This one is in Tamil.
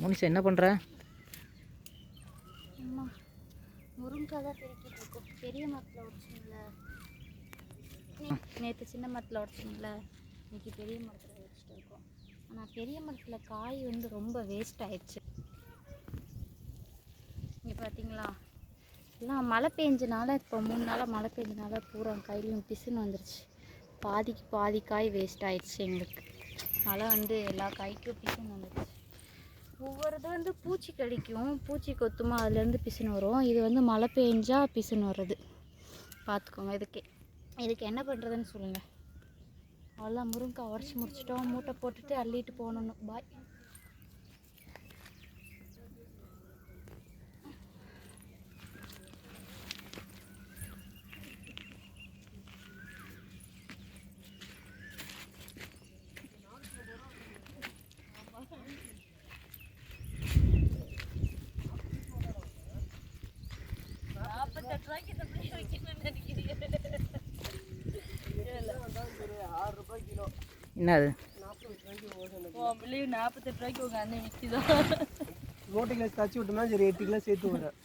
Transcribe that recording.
மோனிஷா என்ன பண்ணுற அம்மா முருங்கைக்காய் தான் பெருக்கிட்டு இருக்கோம். பெரிய மரத்தில் உடச்சிங்கள நேற்று சின்ன மரத்தில் உடச்சிங்கள இன்னைக்கு பெரிய மரத்தில் வச்சுட்டு இருக்கோம். ஆனால் பெரிய மரத்தில் காய் வந்து ரொம்ப வேஸ்ட் ஆயிடுச்சு. இங்கே பார்த்தீங்களா எல்லாம் மழை பெஞ்சனால இப்போ மூணு நாளாக மழை பெஞ்சனால பூரா கையிலையும் பிசுன்னு வந்துருச்சு. பாதிக்கு பாதி காய் வேஸ்ட் ஆயிடுச்சு எங்களுக்கு. மழை வந்து எல்லா காய்க்கும் பிசுன்னு வந்துருச்சு. அது வந்து பூச்சி கடிக்கும். பூச்சி கொத்துமா அதுலேருந்து பிசுன்னு வரும். இது வந்து மழை பெஞ்சால் பிசுன்னு வர்றது. பார்த்துக்கோங்க இதுக்கு. இதுக்கு என்ன பண்ணுறதுன்னு சொல்லுங்கள் அவ்வளோ முருங்கைக்காய் உடச்சி முடிச்சிட்டோம். மூட்டை போட்டுட்டு அள்ளிட்டு போகணும் பாய் என்னது? நாற்பத்தெட்டு ரூபாய்க்கு உங்கள் அண்ணன் விற்கிதான் மூட்டை கிளாஸ் தச்சு விட்டோம்னா சரி எட்டு கிலோ சேர்த்து வரேன்